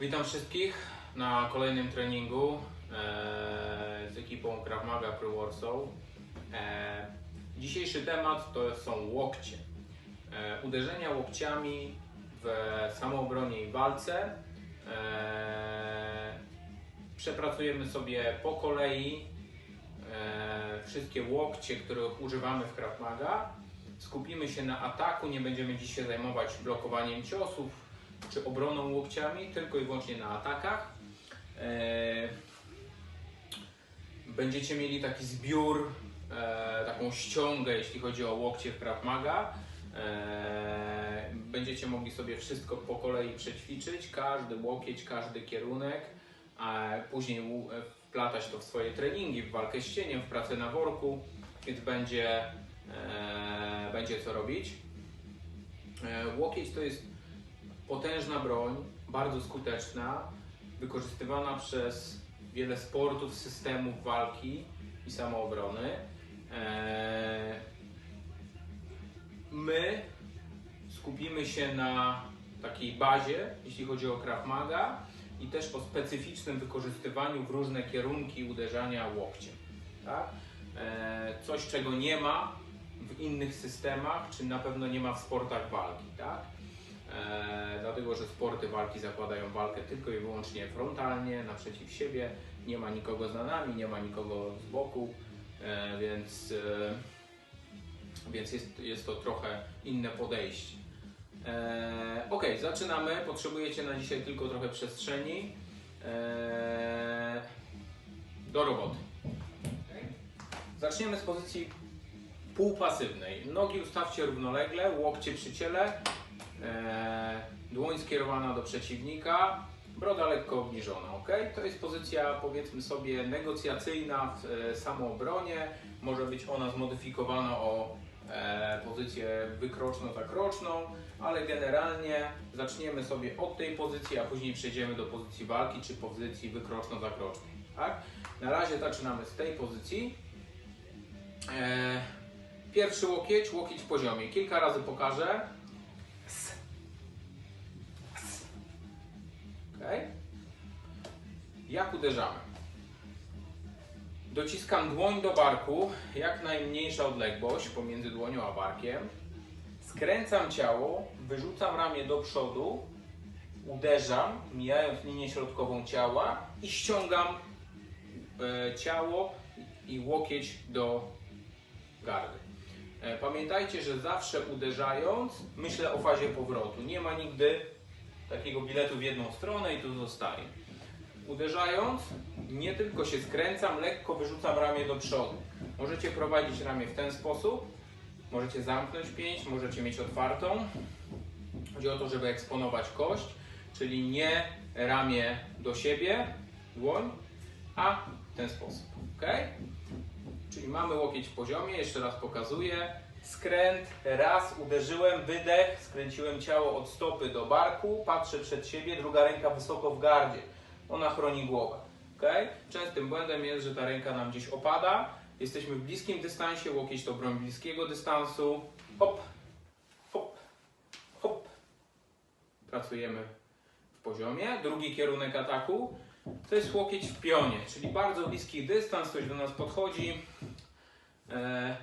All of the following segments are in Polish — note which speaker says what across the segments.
Speaker 1: Witam wszystkich na kolejnym treningu e, z ekipą Krav Maga Pro Warsaw. E, dzisiejszy temat to są łokcie. E, uderzenia łokciami w samoobronie i walce. Przepracujemy sobie po kolei wszystkie łokcie, których używamy w Krav Maga. Skupimy się na ataku, nie będziemy dziś się zajmować blokowaniem ciosów czy obroną łokciami, tylko i wyłącznie na atakach. E, Będziecie mieli taki zbiór, e, taką ściągę, jeśli chodzi o łokcie w Krav Maga. E, Będziecie mogli sobie wszystko po kolei przećwiczyć, każdy łokieć, każdy kierunek, a później wplatać to w swoje treningi, w walkę z cieniem, w pracę na worku, więc będzie, będzie co robić. Łokieć to jest potężna broń, bardzo skuteczna, wykorzystywana przez wiele sportów, systemów walki i samoobrony. Eee, My skupimy się na takiej bazie, jeśli chodzi o Krav Maga i też o specyficznym wykorzystywaniu w różne kierunki uderzania łokciem. Tak? Eee, Coś, czego nie ma w innych systemach, czy na pewno nie ma w sportach walki. Tak? E, dlatego, że sporty walki zakładają walkę tylko i wyłącznie frontalnie, naprzeciw siebie, nie ma nikogo za nami, nie ma nikogo z boku, e, więc, e, więc jest, jest to trochę inne podejście. E, ok, zaczynamy. Potrzebujecie na dzisiaj tylko trochę przestrzeni. E, do roboty. Zaczniemy z pozycji półpasywnej. Nogi ustawcie równolegle, łokcie przy ciele, dłoń skierowana do przeciwnika, broda lekko obniżona, ok? To jest pozycja powiedzmy sobie negocjacyjna w e, samoobronie, może być ona zmodyfikowana o e, pozycję wykroczno-zakroczną, ale generalnie zaczniemy sobie od tej pozycji, a później przejdziemy do pozycji walki czy pozycji wykroczno-zakrocznej, tak? Na razie zaczynamy z tej pozycji. E, Pierwszy łokieć, łokieć poziomie. Kilka razy pokażę. Ok. Jak uderzamy? Dociskam dłoń do barku, jak najmniejsza odległość pomiędzy dłonią a barkiem. Skręcam ciało, wyrzucam ramię do przodu, uderzam, mijając linię środkową ciała i ściągam e, ciało i łokieć do gardy. E, Pamiętajcie, że zawsze uderzając myślę o fazie powrotu. Nie ma nigdy takiego biletu w jedną stronę i tu zostaje. Uderzając, nie tylko się skręcam, lekko wyrzucam ramię do przodu. Możecie prowadzić ramię w ten sposób, możecie zamknąć pięść, możecie mieć otwartą. Chodzi o to, żeby eksponować kość, czyli nie ramię do siebie, dłoń, a w ten sposób. ok? Czyli mamy łokieć w poziomie, jeszcze raz pokazuję. Skręt, raz, uderzyłem, wydech, skręciłem ciało od stopy do barku, patrzę przed siebie, druga ręka wysoko w gardzie. Ona chroni głowę. Okay? Częstym błędem jest, że ta ręka nam gdzieś opada. Jesteśmy w bliskim dystansie, łokieć to broń bliskiego dystansu. Hop, hop, hop. Pracujemy w poziomie. Drugi kierunek ataku to jest łokieć w pionie, czyli bardzo bliski dystans, ktoś do nas podchodzi. E,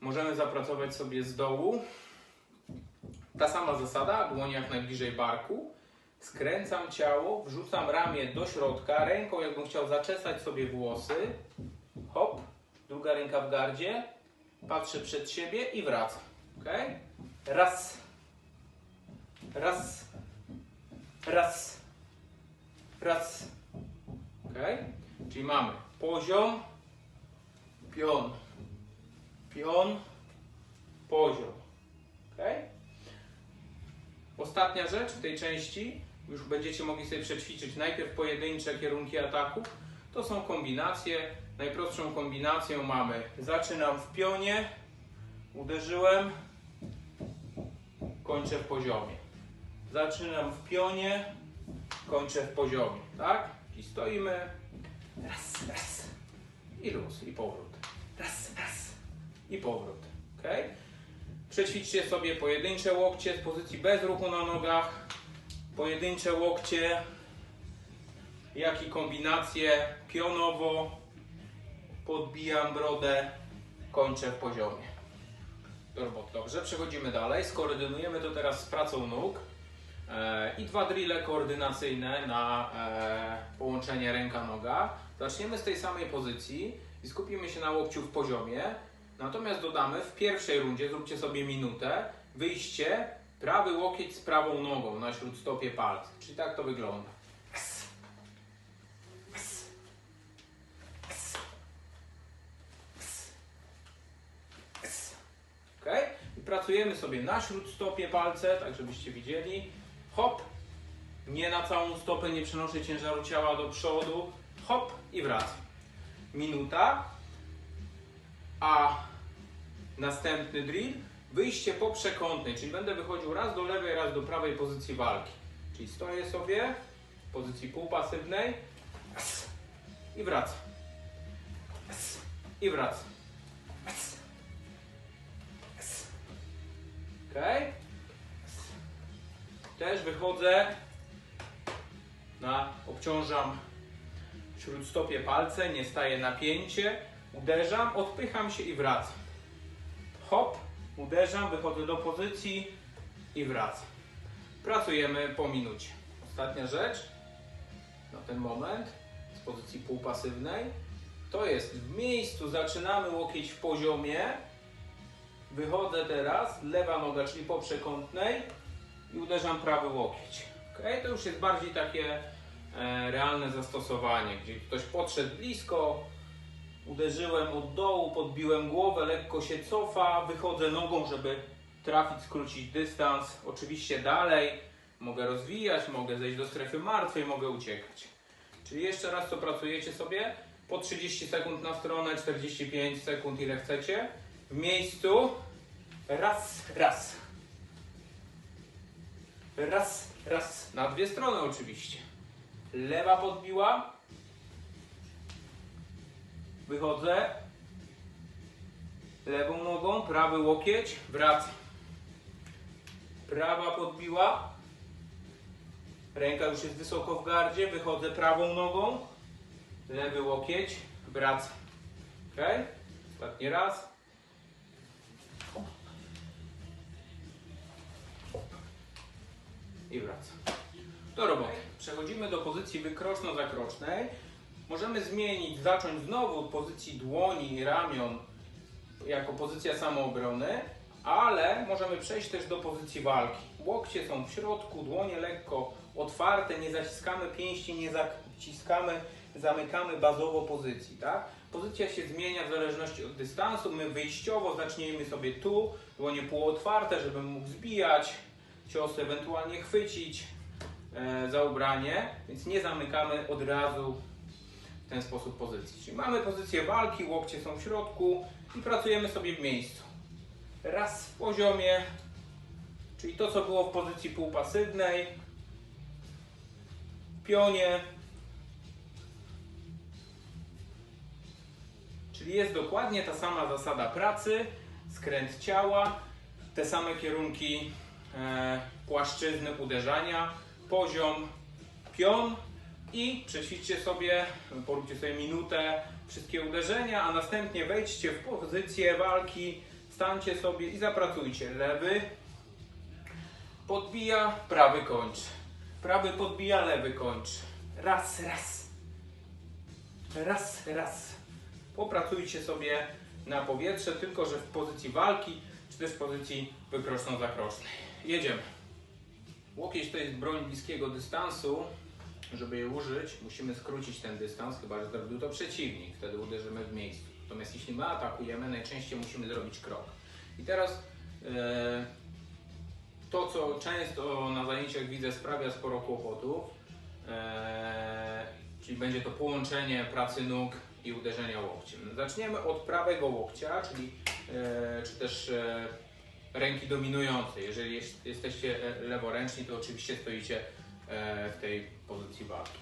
Speaker 1: możemy zapracować sobie z dołu. Ta sama zasada, dłoń jak najbliżej barku. Skręcam ciało, wrzucam ramię do środka, ręką jakbym chciał zaczesać sobie włosy. Hop, druga ręka w gardzie. Patrzę przed siebie i wracam. ok? Raz. Raz. Raz. Raz. Ok? Czyli mamy poziom, pion, pion, poziom. Ok? Ostatnia rzecz w tej części, już będziecie mogli sobie przećwiczyć najpierw pojedyncze kierunki ataku, to są kombinacje. Najprostszą kombinacją mamy, zaczynam w pionie, uderzyłem, kończę w poziomie. Zaczynam w pionie, kończę w poziomie, tak? I stoimy, raz, raz, i luz, i powrót, raz, raz, i powrót, ok? Przećwiczcie sobie pojedyncze łokcie z pozycji bez ruchu na nogach, pojedyncze łokcie jak i kombinacje pionowo, podbijam brodę, kończę w poziomie. Do roboty. Dobrze, przechodzimy dalej. Skoordynujemy to teraz z pracą nóg e, i dwa drille koordynacyjne na e, połączenie ręka-noga. Zaczniemy z tej samej pozycji i skupimy się na łokciu w poziomie. Natomiast dodamy w pierwszej rundzie, zróbcie sobie minutę, wyjście, prawy łokieć z prawą nogą na śródstopie palca. Czyli tak to wygląda. Ok? I pracujemy sobie na śródstopie palce, tak żebyście widzieli. Hop. Nie na całą stopę, nie przenoszę ciężaru ciała do przodu. Hop i wracam. Minuta. A następny drill. Wyjście po przekątnej, czyli będę wychodził raz do lewej, raz do prawej pozycji walki. Czyli stoję sobie w pozycji półpasywnej i wracam. I wracam. Ok? Też wychodzę na, obciążam śródstopie palce, nie staję napięcie, uderzam, odpycham się i wracam. Hop, uderzam, wychodzę do pozycji i wracam. Pracujemy po minucie. Ostatnia rzecz na ten moment z pozycji półpasywnej to jest w miejscu, zaczynamy łokieć w poziomie, Wychodzę teraz, lewa noga, czyli po przekątnej i uderzam prawy łokieć. Ok, to już jest bardziej takie e, realne zastosowanie, gdzie ktoś podszedł blisko, uderzyłem od dołu, podbiłem głowę, lekko się cofa, wychodzę nogą, żeby trafić, skrócić dystans. Oczywiście dalej mogę rozwijać, mogę zejść do strefy martwej, mogę uciekać. Czyli jeszcze raz co pracujecie sobie, po 30 sekund na stronę, 45 sekund ile chcecie w miejscu. Raz, raz. Raz, raz. Na dwie strony oczywiście. Lewa podbiła. Wychodzę. Lewą nogą, prawy łokieć, wracam. Prawa podbiła. Ręka już jest wysoko w gardzie, wychodzę prawą nogą. Lewy łokieć, wracam. Ok? Ostatni raz. i wracam. Do roboty. Przechodzimy do pozycji wykroczno-zakrocznej. Możemy zmienić, zacząć znowu od pozycji dłoni i ramion jako pozycja samoobrony, ale możemy przejść też do pozycji walki. Łokcie są w środku, dłonie lekko otwarte, nie zaciskamy pięści, nie zaciskamy, zamykamy bazowo pozycji. Tak? Pozycja się zmienia w zależności od dystansu. My wyjściowo zaczniemy sobie tu, dłonie półotwarte, żeby mógł zbijać, cios ewentualnie chwycić e, za ubranie, więc nie zamykamy od razu w ten sposób pozycji. Czyli mamy pozycję walki, łokcie są w środku i pracujemy sobie w miejscu. Raz w poziomie, czyli to co było w pozycji półpasywnej, pionie, czyli jest dokładnie ta sama zasada pracy, skręt ciała, te same kierunki e, płaszczyzny uderzania, poziom, pion i przećwiczcie sobie, poróbcie sobie minutę wszystkie uderzenia, a następnie wejdźcie w pozycję walki, stańcie sobie i zapracujcie. Lewy podbija, prawy kończy. Prawy podbija, lewy kończy. Raz, raz. Raz, raz. Popracujcie sobie na powietrze, tylko że w pozycji walki, czy też w pozycji wykroczno-zakrocznej. Jedziemy. Łokieć to jest broń bliskiego dystansu. Żeby jej użyć, musimy skrócić ten dystans, chyba że zrobił to przeciwnik. Wtedy uderzymy w miejscu. Natomiast jeśli my atakujemy, najczęściej musimy zrobić krok. I teraz e, to, co często na zajęciach widzę, sprawia sporo kłopotów. E, czyli będzie to połączenie pracy nóg i uderzenia łokciem. Zaczniemy od prawego łokcia, czyli e, czy też e, ręki dominującej. Jeżeli jest, jesteście e, leworęczni, to oczywiście stoicie e, w tej pozycji walki.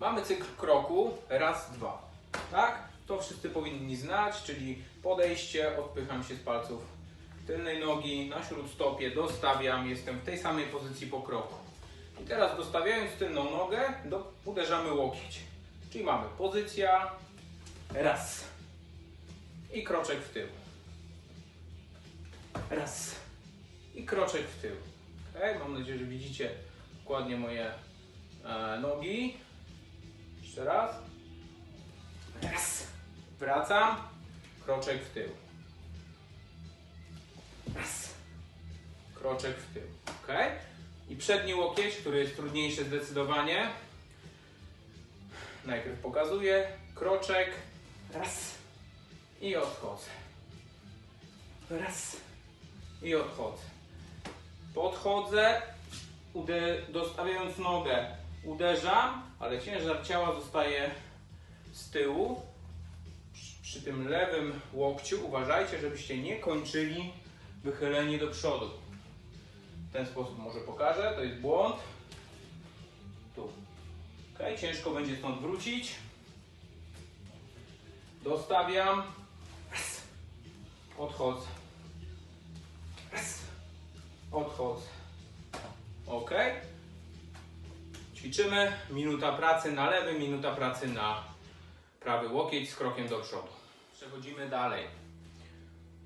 Speaker 1: Mamy cykl kroku raz, dwa. Tak? To wszyscy powinni znać, czyli podejście, odpycham się z palców tylnej nogi, na śródstopie dostawiam, jestem w tej samej pozycji po kroku. I teraz dostawiając tylną nogę, do, uderzamy łokieć. Czyli mamy pozycja, raz i kroczek w tył. Raz i kroczek w tył. Okay? Mam nadzieję, że widzicie dokładnie moje e, nogi. Jeszcze raz. Raz. Wracam. Kroczek w tył. Raz. Kroczek w tył. Ok? I przedni łokieć, który jest trudniejszy zdecydowanie. Najpierw pokazuję. Kroczek. Raz. I odchodzę. Raz. I odchodzę. Podchodzę. Ude dostawiając nogę uderzam, ale ciężar ciała zostaje z tyłu. Przy, przy tym lewym łokciu uważajcie, żebyście nie kończyli wychyleni do przodu. W ten sposób może pokażę, to jest błąd. Tu. Ok, ciężko będzie stąd wrócić. Dostawiam. Odchodzę. Odchodzę. Ok. Ćwiczymy. Minuta pracy na lewy, minuta pracy na prawy łokieć z krokiem do przodu. Przechodzimy dalej.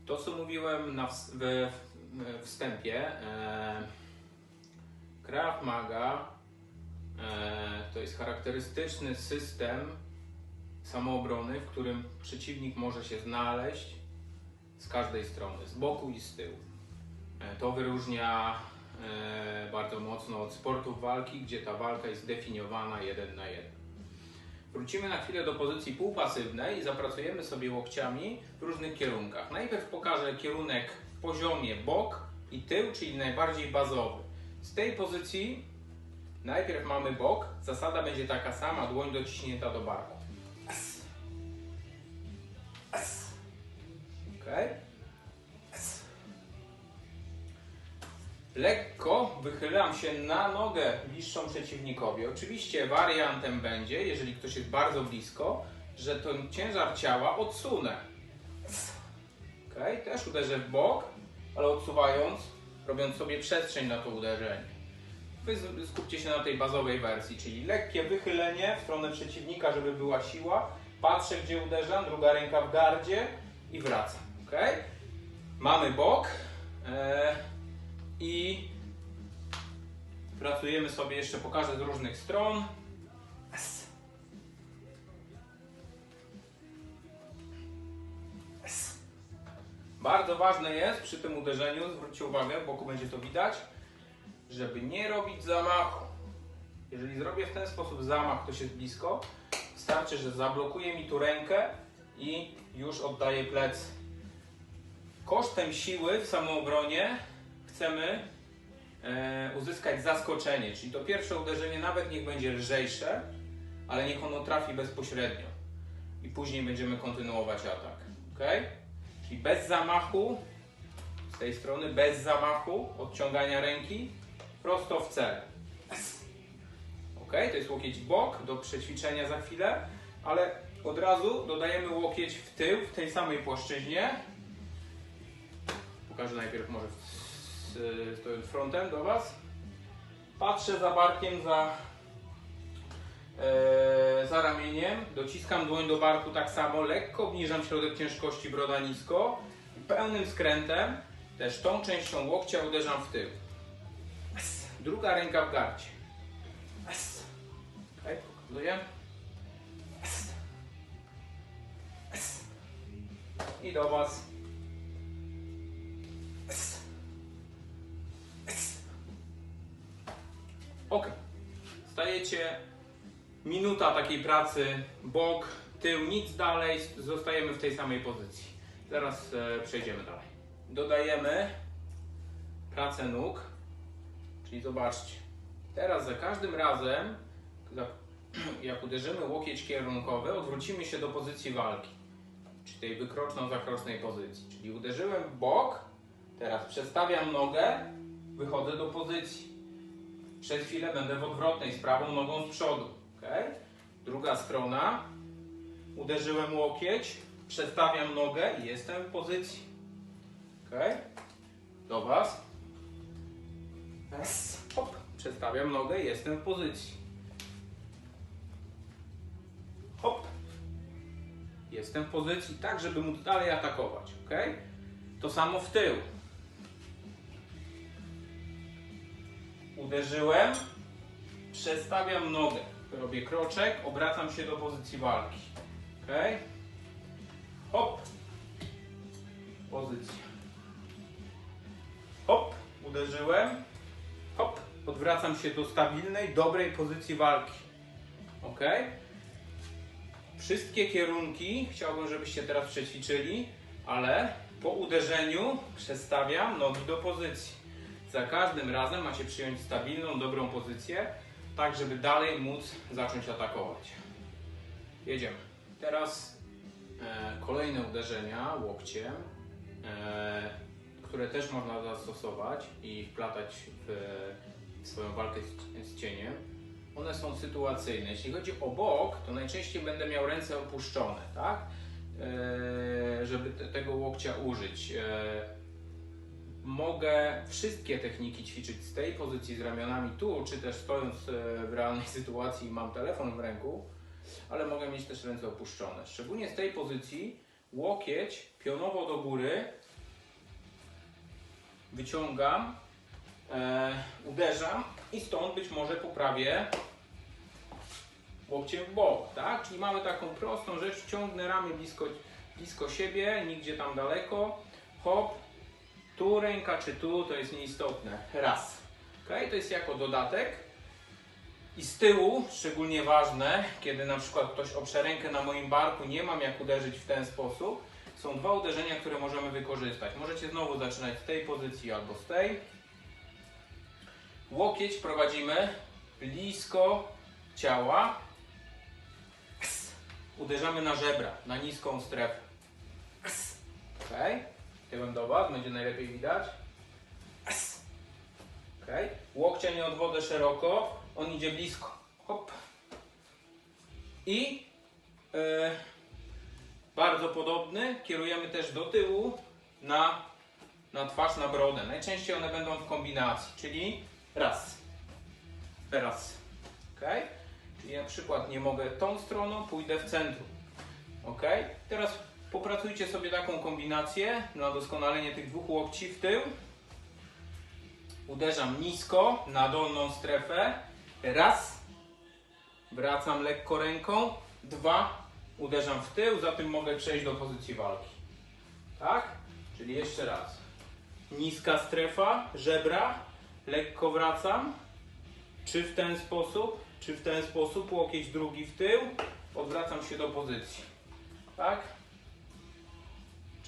Speaker 1: To, co mówiłem na ws- w, w wstępie, e, Krav Maga e, to jest charakterystyczny system samoobrony, w którym przeciwnik może się znaleźć z każdej strony, z boku i z tyłu. E, To wyróżnia bardzo mocno od sportów walki, gdzie ta walka jest zdefiniowana jeden na jeden. Wrócimy na chwilę do pozycji półpasywnej i zapracujemy sobie łokciami w różnych kierunkach. Najpierw pokażę kierunek w poziomie bok i tył, czyli najbardziej bazowy. Z tej pozycji najpierw mamy bok, zasada będzie taka sama, dłoń dociśnięta do barku. Okay. Lekko wychylam się na nogę bliższą przeciwnikowi. Oczywiście wariantem będzie, jeżeli ktoś jest bardzo blisko, że ten ciężar ciała odsunę. Okay. Też uderzę w bok, ale odsuwając, robiąc sobie przestrzeń na to uderzenie. Wy skupcie się na tej bazowej wersji, czyli lekkie wychylenie w stronę przeciwnika, żeby była siła. Patrzę, gdzie uderzam, druga ręka w gardzie i wracam. Okay? Mamy bok. E, i pracujemy sobie jeszcze, pokażę z różnych stron. S. S. Bardzo ważne jest przy tym uderzeniu, zwróćcie uwagę, boku będzie to widać, żeby nie robić zamachu. Jeżeli zrobię w ten sposób zamach, ktoś jest blisko, wystarczy, że zablokuje mi tu rękę i już oddaję plecy. Kosztem siły w samoobronie chcemy e, uzyskać zaskoczenie, czyli to pierwsze uderzenie nawet niech będzie lżejsze, ale niech ono trafi bezpośrednio i później będziemy kontynuować atak. ok? Czyli bez zamachu, z tej strony, bez zamachu, odciągania ręki, prosto w cel. ok? To jest łokieć w bok, do przećwiczenia za chwilę, ale od razu dodajemy łokieć w tył, w tej samej płaszczyźnie. Pokażę najpierw może z, stojąc frontem do Was. Patrzę za barkiem, za, e, za ramieniem. Dociskam dłoń do barku tak samo. Lekko obniżam środek ciężkości, broda nisko. Pełnym skrętem też tą częścią łokcia uderzam w tył. Druga ręka w gardzie. Okay, pokazuję. I do Was. Minuta takiej pracy, bok, tył, nic dalej, zostajemy w tej samej pozycji. Zaraz e, przejdziemy dalej. Dodajemy pracę nóg, czyli zobaczcie. Teraz za każdym razem, jak uderzymy łokieć kierunkowy, odwrócimy się do pozycji walki, czyli tej wykroczno-zakrocznej pozycji. Czyli uderzyłem bok, teraz przestawiam nogę, wychodzę do pozycji. Przez chwilę będę w odwrotnej, z prawą nogą z przodu. Okay? Druga strona. Uderzyłem łokieć, przestawiam nogę i jestem w pozycji. Okay? Do Was. Raz, hop. Przestawiam nogę, jestem w pozycji. Hop. Jestem w pozycji tak, żeby móc dalej atakować. ok? To samo w tył. Uderzyłem, przestawiam nogę. Robię kroczek, obracam się do pozycji walki. ok? Hop. Pozycja. Hop. Uderzyłem. Hop. Odwracam się do stabilnej, dobrej pozycji walki. ok? Wszystkie kierunki chciałbym, żebyście teraz przećwiczyli, ale po uderzeniu przestawiam nogi do pozycji. Za każdym razem macie przyjąć stabilną, dobrą pozycję, tak żeby dalej móc zacząć atakować. Jedziemy. Teraz e, kolejne uderzenia łokciem, e, które też można zastosować i wplatać w, w swoją walkę z, z cieniem. One są sytuacyjne. Jeśli chodzi o bok, to najczęściej będę miał ręce opuszczone, tak? E, żeby te, tego łokcia użyć. E, mogę wszystkie techniki ćwiczyć z tej pozycji z ramionami tu, czy też stojąc e, w realnej sytuacji mam telefon w ręku, ale mogę mieć też ręce opuszczone. Szczególnie z tej pozycji łokieć pionowo do góry wyciągam, e, uderzam i stąd być może poprawię łokciem w bok, tak? Czyli mamy taką prostą rzecz, ciągnę ramię blisko, blisko siebie, nigdzie tam daleko, hop, tu ręka czy tu, to jest nieistotne, raz, ok? To jest jako dodatek i z tyłu, szczególnie ważne, kiedy na przykład ktoś oprze rękę na moim barku, nie mam jak uderzyć w ten sposób, są dwa uderzenia, które możemy wykorzystać. Możecie znowu zaczynać z tej pozycji albo z tej. Łokieć prowadzimy blisko ciała. Uderzamy na żebra, na niską strefę. Ks. Tyłem do Was, będzie najlepiej widać. Ok. Łokcia nie odwodzę szeroko, on idzie blisko. Hop. I e, bardzo podobny kierujemy też do tyłu na, na twarz, na brodę. Najczęściej one będą w kombinacji, czyli raz, raz. Ok? Czyli na przykład nie mogę tą stroną, pójdę w centrum. Ok? Teraz popracujcie sobie taką kombinację na doskonalenie tych dwóch łokci w tył. Uderzam nisko na dolną strefę. Raz. Wracam lekko ręką. Dwa. Uderzam w tył, za tym mogę przejść do pozycji walki. Tak? Czyli jeszcze raz. Niska strefa, żebra. Lekko wracam. Czy w ten sposób, czy w ten sposób. Łokieć drugi w tył. Odwracam się do pozycji. Tak?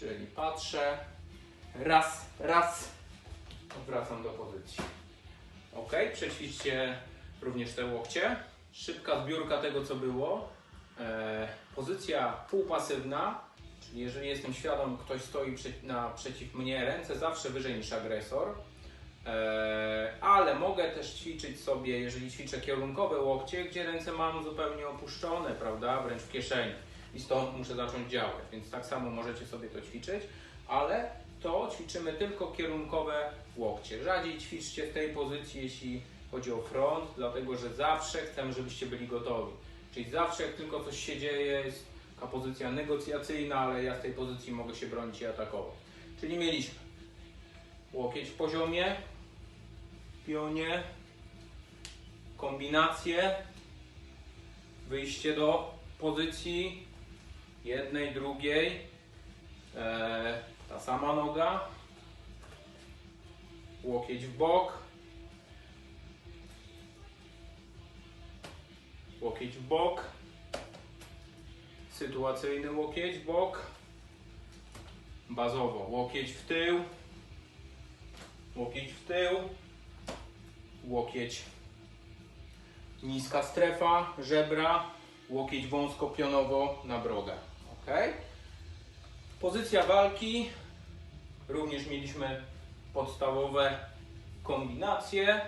Speaker 1: Czyli patrzę. Raz, raz. Odwracam do pozycji. Ok, przećwiczcie również te łokcie. Szybka zbiórka tego, co było. E, pozycja półpasywna, czyli jeżeli jestem świadom, ktoś stoi prze, naprzeciw mnie, ręce zawsze wyżej niż agresor. E, ale mogę też ćwiczyć sobie, jeżeli ćwiczę kierunkowe łokcie, gdzie ręce mam zupełnie opuszczone, prawda, wręcz w kieszeni. I stąd muszę zacząć działać, więc tak samo możecie sobie to ćwiczyć, ale to ćwiczymy tylko kierunkowe łokcie. Rzadziej ćwiczcie w tej pozycji, jeśli chodzi o front, dlatego że zawsze chcemy, żebyście byli gotowi. Czyli zawsze jak tylko coś się dzieje, jest taka pozycja negocjacyjna, ale ja z tej pozycji mogę się bronić i atakować. Czyli mieliśmy łokieć w poziomie, pionie, kombinacje, wyjście do pozycji jednej, drugiej, e, ta sama noga, łokieć w bok, łokieć w bok, sytuacyjny łokieć w bok, bazowo. Łokieć w tył, łokieć w tył, łokieć. Niska strefa, żebra, łokieć wąsko pionowo na brodę. Ok? Pozycja walki, również mieliśmy podstawowe kombinacje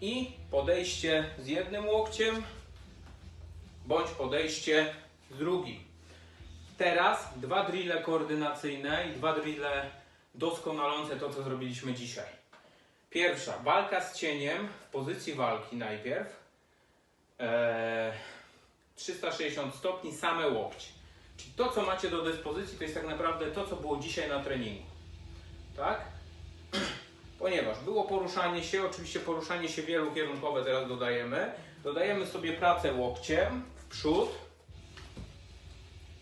Speaker 1: i podejście z jednym łokciem bądź podejście z drugim. Teraz dwa drille koordynacyjne i dwa drille doskonalące to, co zrobiliśmy dzisiaj. Pierwsza, walka z cieniem w pozycji walki najpierw. Eee, 360 stopni, same łokcie. Czyli to, co macie do dyspozycji, to jest tak naprawdę to, co było dzisiaj na treningu. Tak? Ponieważ było poruszanie się, oczywiście poruszanie się wielokierunkowe teraz dodajemy. Dodajemy sobie pracę łokciem w przód,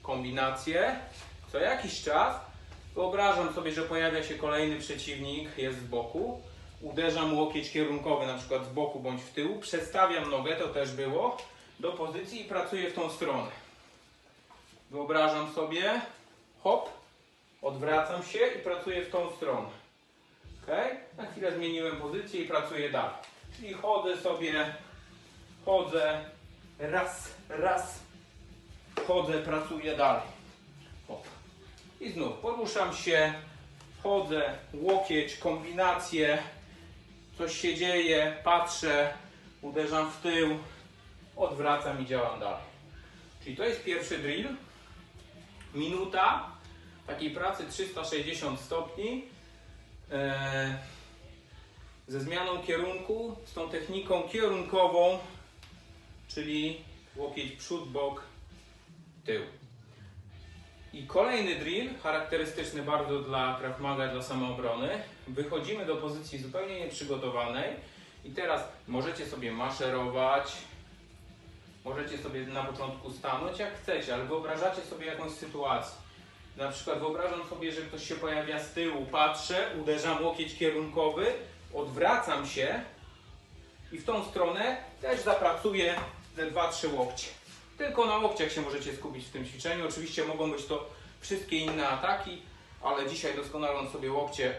Speaker 1: kombinację. Co jakiś czas wyobrażam sobie, że pojawia się kolejny przeciwnik, jest z boku. Uderzam łokieć kierunkowy, na przykład z boku bądź w tył. Przestawiam nogę, to też było, do pozycji i pracuję w tą stronę. Wyobrażam sobie, hop, odwracam się i pracuję w tą stronę. Ok? Na chwilę zmieniłem pozycję i pracuję dalej. Czyli chodzę sobie, chodzę, raz, raz, chodzę, pracuję dalej. Hop. I znów poruszam się, chodzę, łokieć, kombinacje, coś się dzieje, patrzę, uderzam w tył, odwracam i działam dalej. Czyli to jest pierwszy drill. Minuta takiej pracy 360 stopni e, ze zmianą kierunku, z tą techniką kierunkową, czyli łokieć przód, bok, tył. I kolejny drill, charakterystyczny bardzo dla Krav Maga, dla samoobrony. Wychodzimy do pozycji zupełnie nieprzygotowanej i teraz możecie sobie maszerować, możecie sobie na początku stanąć jak chcecie, ale wyobrażacie sobie jakąś sytuację. Na przykład wyobrażam sobie, że ktoś się pojawia z tyłu, patrzę, uderzam łokieć kierunkowy, odwracam się i w tą stronę też zapracuję ze 2-3 łokcie. Tylko na łokciach się możecie skupić w tym ćwiczeniu. Oczywiście mogą być to wszystkie inne ataki, ale dzisiaj doskonaląc sobie łokcie,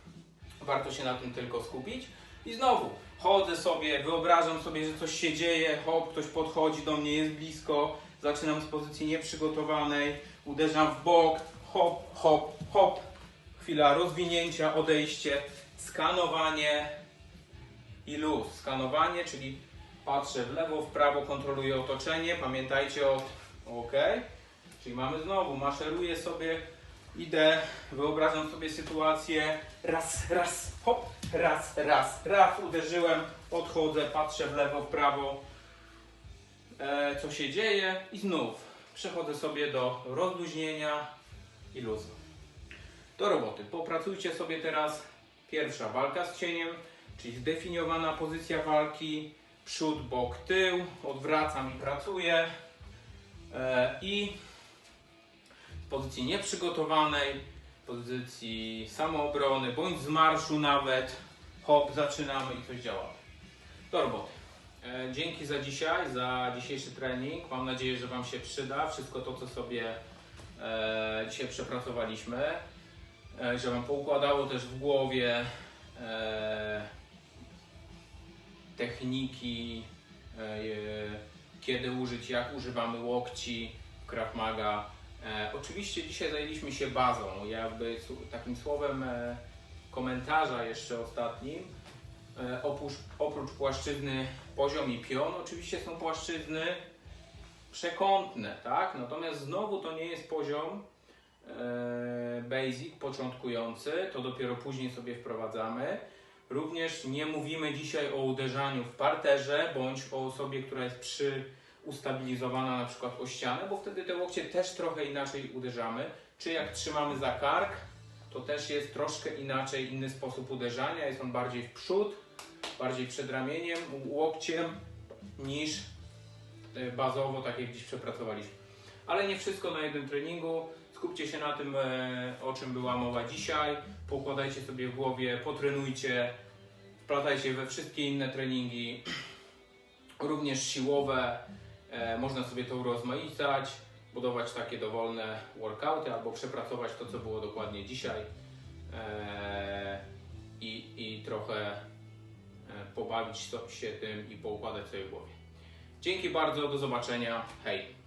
Speaker 1: warto się na tym tylko skupić. I znowu chodzę sobie, wyobrażam sobie, że coś się dzieje, hop, ktoś podchodzi do mnie, jest blisko, zaczynam z pozycji nieprzygotowanej, uderzam w bok, hop, hop, hop. Chwila rozwinięcia, odejście, skanowanie i luz. Skanowanie, czyli patrzę w lewo, w prawo, kontroluję otoczenie. Pamiętajcie o OK. Czyli mamy znowu, maszeruję sobie, idę, wyobrażam sobie sytuację. Raz, raz, hop, raz, raz, raz. Uderzyłem, odchodzę, patrzę w lewo, w prawo. E, co się dzieje i znów przechodzę sobie do rozluźnienia i luzu. Do roboty. Popracujcie sobie teraz pierwsza walka z cieniem, czyli zdefiniowana pozycja walki, przód, bok, tył, odwracam i pracuję e, i pozycji nieprzygotowanej, pozycji samoobrony, bądź z marszu nawet, hop, zaczynamy i coś działamy. Do roboty. E, Dzięki za dzisiaj, za dzisiejszy trening. Mam nadzieję, że Wam się przyda wszystko to, co sobie e, dzisiaj przepracowaliśmy. E, że Wam poukładało też w głowie techniki, kiedy użyć, jak używamy łokci w Krav Maga. E, oczywiście dzisiaj zajęliśmy się bazą, jakby takim słowem e, komentarza jeszcze ostatnim. E, oprócz, oprócz płaszczyzny poziom i pion, oczywiście są płaszczyzny przekątne, tak? Natomiast znowu to nie jest poziom basic, początkujący, to dopiero później sobie wprowadzamy. Również nie mówimy dzisiaj o uderzaniu w parterze, bądź o osobie, która jest przy ustabilizowana na przykład o ścianę, bo wtedy te łokcie też trochę inaczej uderzamy. Czy jak trzymamy za kark, to też jest troszkę inaczej, inny sposób uderzania. Jest on bardziej w przód, bardziej przed ramieniem, łokciem niż e, bazowo, tak jak dziś przepracowaliśmy. Ale nie wszystko na jednym treningu. Skupcie się na tym, e, o czym była mowa dzisiaj. Poukładajcie sobie w głowie, potrenujcie, wplatajcie we wszystkie inne treningi, również siłowe. E, Można sobie to urozmaicać, budować takie dowolne workouty albo przepracować to, co było dokładnie dzisiaj e, i, i trochę e, pobawić się tym i poukładać sobie w głowie. Dzięki bardzo, do zobaczenia. Hej!